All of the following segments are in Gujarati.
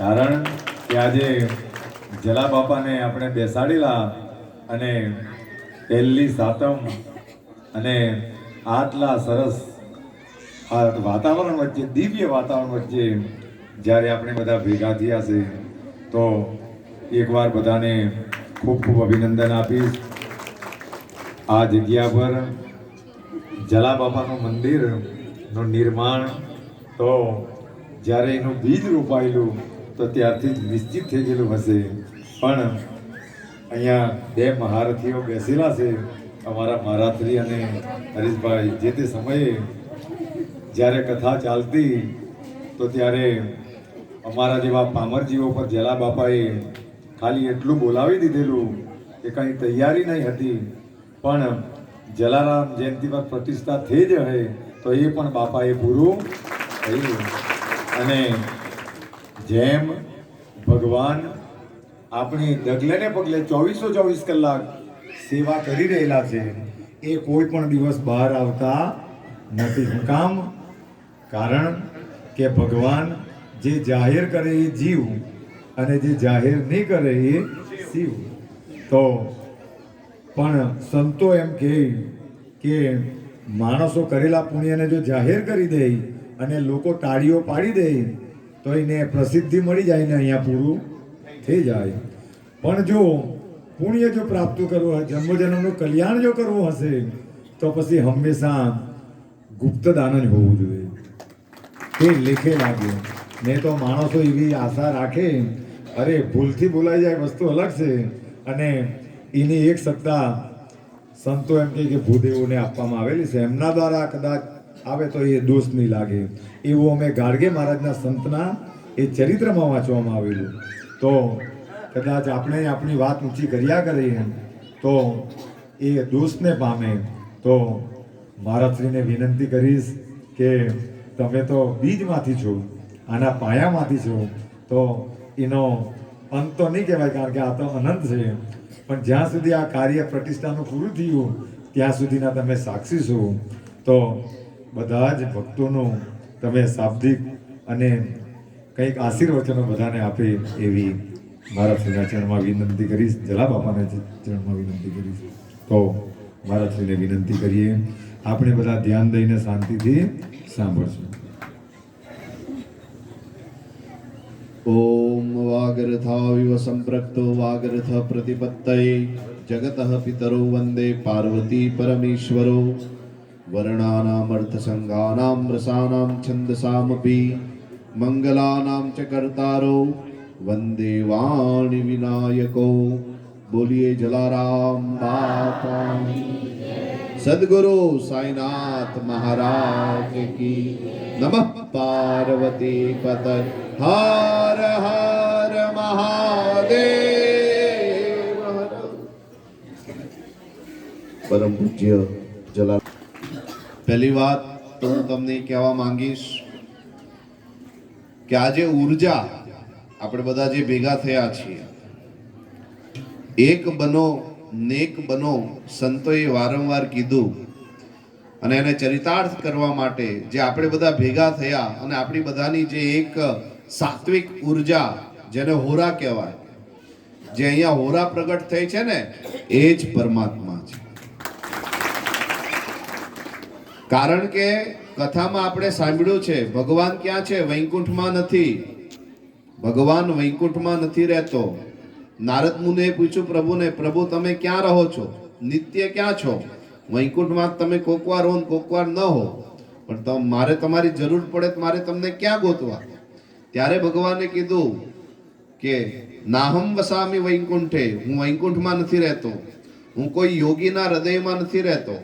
કારણ કે આજે જલા બાપાને આપણે બેસાડેલા અને પહેલી સાતમ અને આટલા સરસ આ વાતાવરણ વચ્ચે, દિવ્ય વાતાવરણ વચ્ચે જ્યારે આપણે બધા ભેગા થયા છે, તો એકવાર બધાને ખૂબ ખૂબ અભિનંદન આપીશ. આ જગ્યા પર જલા બાપાનું મંદિરનું નિર્માણ, તો જ્યારે એનું બીજ રોપાયેલું તો ત્યારથી જ નિશ્ચિત થઈ ગયેલું હશે. પણ અહીંયા બે મહારથીઓ બેસેલા છે, અમારા મહારાત્રી અને હરીશભાઈ. જે તે સમયે જ્યારે કથા ચાલતી, તો ત્યારે અમારા જેવા પામરજીઓ પર જલા બાપાએ ખાલી એટલું બોલાવી દીધેલું કે કંઈ તૈયારી નહીં હતી. પણ જલારામ જયંતિ પર પ્રતિષ્ઠા થઈ જ હે તો એ પણ બાપાએ પૂરું થયું અને જેમ ભગવાન આપણી ડગલે ને પગલે ચોવીસો ચોવીસ કલાક સેવા કરી રહેલા છે, એ કોઈ પણ દિવસ બહાર આવતા નથી. કામ? કારણ કે ભગવાન જે જાહેર કરે એ જીવ અને જે જાહેર નહીં કરે એ શિવ. તો પણ સંતો એમ કહે કે માણસો કરેલા પુણ્યને જો જાહેર કરી દે અને લોકો તાળીઓ પાડી દે તો એને પ્રસિદ્ધિ મળી જાય ને અહીંયા પૂરું થઈ જાય. પણ જો પુણ્ય જો પ્રાપ્ત કરવું હોય, જન્મજન્મનું કલ્યાણ જો કરવું હશે, તો પછી હંમેશા ગુપ્તદાન જ હોવું જોઈએ. એ લેખે લાગે. નહીં તો માણસો એવી આશા રાખે, અરે ભૂલથી બોલાઈ જાય વસ્તુ અલગ છે. અને એની એક સત્તા સંતો એમ કે ભૂદેવોને આપવામાં આવેલી છે. એમના દ્વારા કદાચ આવે તો એ દોષ નહીં લાગે. એવું અમે ગાડગે મહારાજના સંતના એ ચરિત્રમાં વાંચવામાં આવેલું. તો કદાચ આપણે આપણી વાત ઊંચી કર્યા કરીએ તો એ દોષને પામે. તો મહારાજશ્રીને વિનંતી કરીશ કે તમે તો બીજમાંથી છો, આના પાયામાંથી છો, તો એનો અંત તો નહીં કહેવાય, કારણ કે આ તો અનંત છે. પણ જ્યાં સુધી આ કાર્ય પ્રતિષ્ઠાનું પૂરું થયું, ત્યાં સુધીના તમે સાક્ષી છો. તો બધા જ ભક્તોનો તમે શાબ્દિક અને કંઈક આશીર્વચનો બધાને આપે એવી મારા શ્રીના ચરણમાં વિનંતી કરીશ, જલા બાપાને ચરણમાં વિનંતી કરીશ. તો મારા શ્રીને વિનંતી કરીએ, આપણે બધા ધ્યાન દઈને શાંતિથી સાંભળશું. ઓમ વાગરથાવિવ સંપ્રક્તો વાગરથ પ્રતિપત્તય, જગતઃ પિતરો વંદે પાર્વતી પરમેશ્વરો. वर्णानामर्थसङ्गानां रसानां छन्दसामपि मङ्गलानां च कर्तारो वन्दे वाणि विनायको बोलिए जलाराम बापा सदगुरु साईनाथ महाराज की नमः पार्वती पत हर हर महादेव परम पूज्य जला પહેલી વાત તો હું તમને કહેવા માંગીશ કે આજે ઊર્જા આપણે બધા જે ભેગા થયા છીએ, એક બનો, નેક બનો, સંતોએ વારંવાર કીધું અને એને ચરિતાર્થ કરવા માટે જે આપણે બધા ભેગા થયા અને આપણી બધાની જે એક સાત્વિક ઊર્જા જેને હોરા કહેવાય, જે અહીંયા હોરા પ્રગટ થઈ છે ને, એ જ પરમાત્મા છે. કારણ કે કથામાં આપણે સાંભળ્યું છે, ભગવાન ક્યાં છે? વૈકુંઠમાં નથી. ભગવાન વૈકુંઠમાં નથી રહેતો. નારદ મુનિએ પૂછ્યું, પ્રભુને, પ્રભુ, તમે ક્યાં રહો છો? નિત્ય ક્યાં છો? વૈકુંઠમાં તમે કોકવાર હો કોકવાર ન હો પણ તમ મારે તમારી જરૂર પડે તો મારે તમને ક્યાં ગોતવા? ત્યારે ભગવાને કીધું કે, નાહમ વસામી વૈકુંઠે, હું વૈકુંઠમાં નથી રહેતો. હું કોઈ યોગીના હૃદયમાં નથી રહેતો.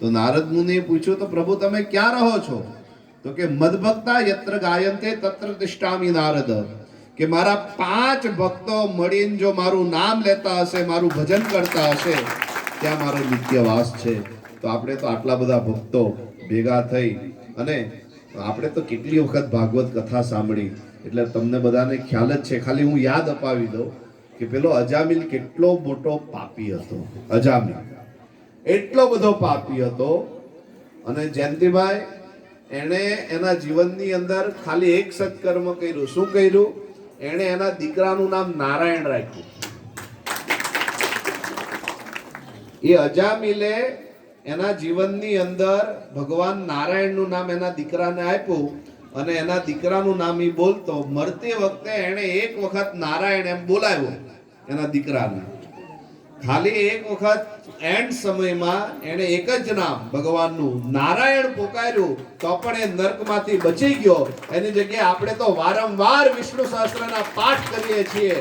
તો નારદ મુનિએ પૂછ્યું, તો પ્રભુ, તમે ક્યાં રહો છો? તો કે, મદભક્તા યત્ર ગાયંતે તત્ર તિષ્ઠામી નારદ. કે મારા પાંચ ભક્તો મળીને જો મારું નામ લેતા હશે, મારું ભજન કરતા હશે, ત્યાં મારો નિત્ય વાસ છે. તો આપણે તો આટલા બધા ભક્તો ભેગા થઈ અને આપણે તો કેટલી વખત ભાગવત કથા સાંભળી. એટલે તમને બધાને ખ્યાલ જ છે, ખાલી હું યાદ અપાવી દઉં કે પેલો અજામિલ કેટલો મોટો પાપી હતો. અજામિલ. એટલો બધો પાપી હતો. અને જયંતિભાઈ, એણે એના જીવનની અંદર ખાલી એક સત્કર્મ કર્યું. શું કર્યું? એણે એના દીકરાનું નામ નારાયણ રાખ્યું. એ અજામિલે એના જીવનની અંદર ભગવાન નારાયણનું નામ એના દીકરાને આપ્યું અને એના દીકરાનું નામ એ બોલતો. મરતી વખતે એણે એક વખત નારાયણ એમ બોલાવ્યો એના દીકરાને. ખાલી એક વખત એન્ડ સમયમાં એણે એક જ નામ ભગવાનનું નારાયણ પોકાર્યું, તો પણ એ નર્કમાંથી બચી ગયો. એની જગ્યાએ આપણે તો વારંવાર વિષ્ણુ સહસ્ત્રના પાઠ કરીએ છીએ.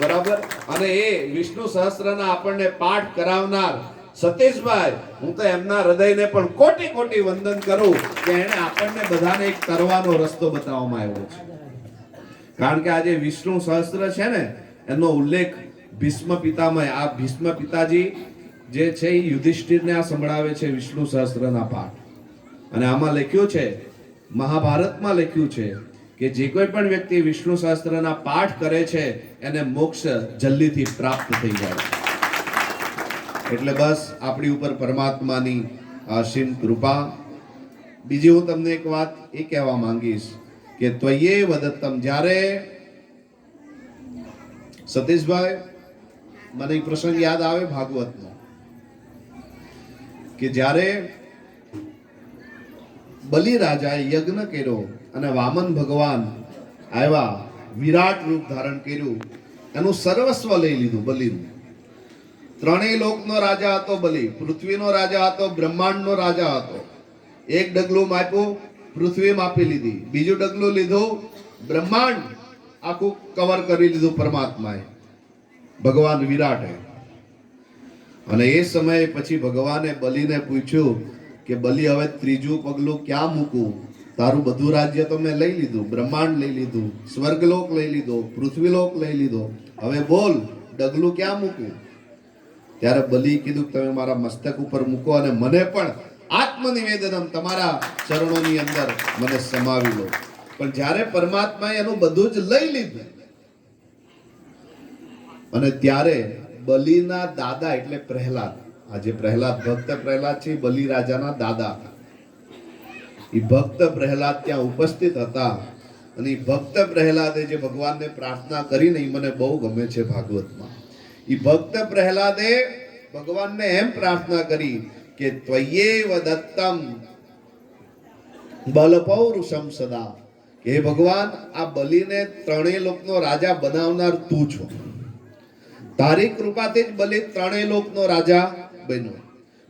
બરાબર? અને એ વિષ્ણુ સહસ્ત્રના આપણને પાઠ કરાવનાર સતીશભાઈ, હું તો એમના હૃદયને પણ કોટી કોટી વંદન કરું કે એણે આપણને બધાને એક તરવાનો રસ્તો બતાવવામાં આવ્યો છે. કારણ કે આજે વિષ્ણુ સહસ્ત્ર છે ને, એનો ઉલ્લેખ ભીષ્મ પિતામય, આ ભીષ્મ પિતાજી જે છે એ યુધિષ્ઠિરને આ સંભળાવે છે વિષ્ણુ સહસ્ત્રના પાઠ. અને આમાં લખ્યું છે, મહાભારતમાં લખ્યું છે કે જે કોઈ પણ વ્યક્તિ વિષ્ણુ સહસ્ત્રના પાઠ કરે છે, એને મોક્ષ જલ્દીથી પ્રાપ્ત થઈ જાય. એટલે બસ આપણી ઉપર પરમાત્માની અસીમ કૃપા. બીજી હું તમને એક વાત એ કહેવા માંગીશ કે ત્વયે વદત્તમ. જ્યારે સતીશભાઈ મને એક પ્રસંગ યાદ આવે ભાગવતનો, કે જ્યારે બલિ રાજાએ યજ્ઞ કર્યો અને વામન ભગવાન આવ્યા, વિરાટ રૂપ ધારણ કર્યું, એનું સર્વસ્વ લઈ લીધું બલિનું. ત્રણેય લોકનો રાજા હતો બલિ, પૃથ્વીનો રાજા હતો, બ્રહ્માંડનો રાજા હતો. એક ડગલું માપ્યું, પૃથ્વી માપી લીધી. બીજું ડગલું લીધું, બ્રહ્માંડ આખું કવર કરી લીધું પરમાત્માએ. ભગવાન વિરાટે. અને એ સમયે પછી ભગવાને બલિને પૂછ્યું કે બલિ હવે ત્રીજું પગલું ક્યાં મૂકું? તારું બધું રાજ્ય તો મેં લઈ લીધું, બ્રહ્માંડ લઈ લીધું, સ્વર્ગલોક લઈ લીધો, પૃથ્વીલોક લઈ લીધો. હવે બોલ, ડગલું ક્યાં મૂકું? ત્યારે બલિ કીધું તમે મારા મસ્તક ઉપર મૂકો અને મને પણ આત્મનિવેદનમ તમારા ચરણોની અંદર મને સમાવી લો. પણ જ્યારે પરમાત્માએ એનું બધું જ લઈ લીધું અને ત્યારે બલિના દાદા એટલે પ્રહલાદ. આજે પ્રહલાદ ભક્ત પ્રહલાદ છે, બલિ રાજાના દાદા. એ ભક્ત પ્રહલાદ ત્યાં ઉપસ્થિત હતા અને એ ભક્ત પ્રહલાદે જે ભગવાનને પ્રાર્થના કરીને એ મને બહુ ગમે છે ભાગવતમાં. એ ભક્ત પ્રહલાદે ભગવાનને એમ પ્રાર્થના કરી કે ત્વયે વદત્તમ બલપૌરુષમ સદા. હે ભગવાન, આ બલિને ત્રણેય લોકનો રાજા બનાવનાર તું છો. તારી કૃપાથી જ બલિ ત્રણેય લોકનો રાજા બન્યો.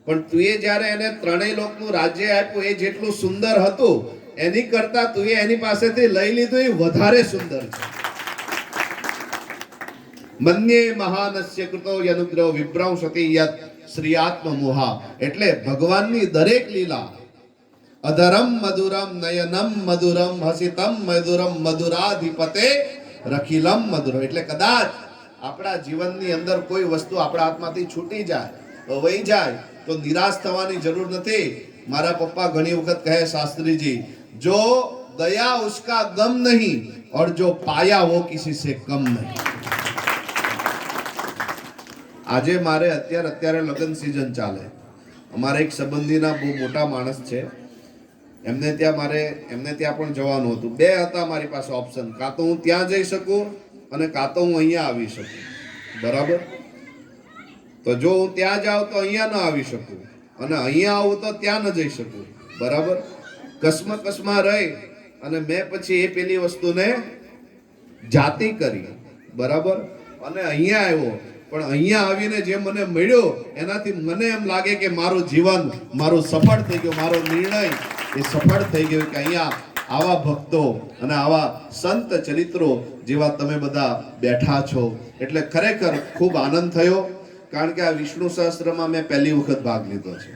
પણ તુએ જ્યારે એને ત્રણેય લોકનું રાજ્ય આપ્યું એ જેટલું સુંદર હતું, એની કરતા તુએ એની પાસેથી લઈ લીધું એ વધારે સુંદર છે. મન્યે મહાનસ્ય કૃતો અનુગ્રહ વિભ્રંશતિ યત શ્રી આત્મમોહા. એટલે ભગવાનની દરેક લીલા, અધરમ મધુરમ નયનમ મધુરમ હસિતમ મધુરમ મધુરાધિપતે રખીલમ મધુરમ. એટલે કદાચ આપણા જીવનની અંદર કોઈ વસ્તુ આપણા હાથમાંથી છૂટી જાય વહી જાય તો નિરાશ થવાની જરૂર નથી મારા પપ્પા ઘણી વખત કહે શાસ્ત્રીજી જો દયા ઉસકા ગમ નહીં और जो पाया वो किसी से कम नहीं આજે મારે અત્યારે અત્યારે લગ્ન સિઝન ચાલે અમારા એક સંબંધીના બહુ મોટા માણસ છે એમને ત્યાં મારે એમને ત્યાં પણ જવાનું હતું બે હતા મારી પાસે ઓપ્શન કાં તો હું ત્યાં જઈ શકું અને કાં તો હું અહીંયા આવી શકું. બરાબર? તો જો હું ત્યાં જાઉં તો અહીંયા ન આવી શકું. અને અહીંયા આવું તો ત્યાં ન જઈ શકું. બરાબર? કસમ કસમાં રહી અને મેં પછી એ પેલી વસ્તુને જાતિ કરી. બરાબર? અને અહીંયા આવ્યો. પણ અહીંયા આવીને જે મને મળ્યો, એનાથી મને એમ લાગે કે મારું જીવન મારું સફળ થઈ ગયું, મારો નિર્ણય એ સફળ થઈ ગયો કે અહીંયા આવા ભક્તો અને આવા સંત ચરિત્રો જેવા તમે બધા બેઠા છો. એટલે ખરેખર ખૂબ આનંદ થયો, કારણ કે આ વિષ્ણુ સહસ્ત્રમાં મેં પહેલી વખત ભાગ લીધો છે.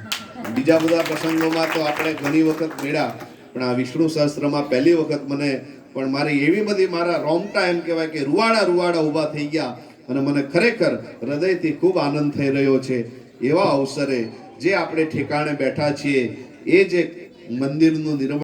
બીજા બધા પ્રસંગોમાં તો આપણે ઘણી વખત મેળા, પણ આ વિષ્ણુ સહસ્ત્રમાં પહેલી વખત મને, પણ મારી એવી બધી મારા રોમટા એમ કહેવાય કે રૂવાડા રૂવાડા ઊભા થઈ ગયા, અને મને ખરેખર હૃદયથી ખૂબ આનંદ થઈ રહ્યો છે. એવા અવસરે જે આપણે ઠેકાણે બેઠા છીએ, એ જે મંદિરનું નિર્માણ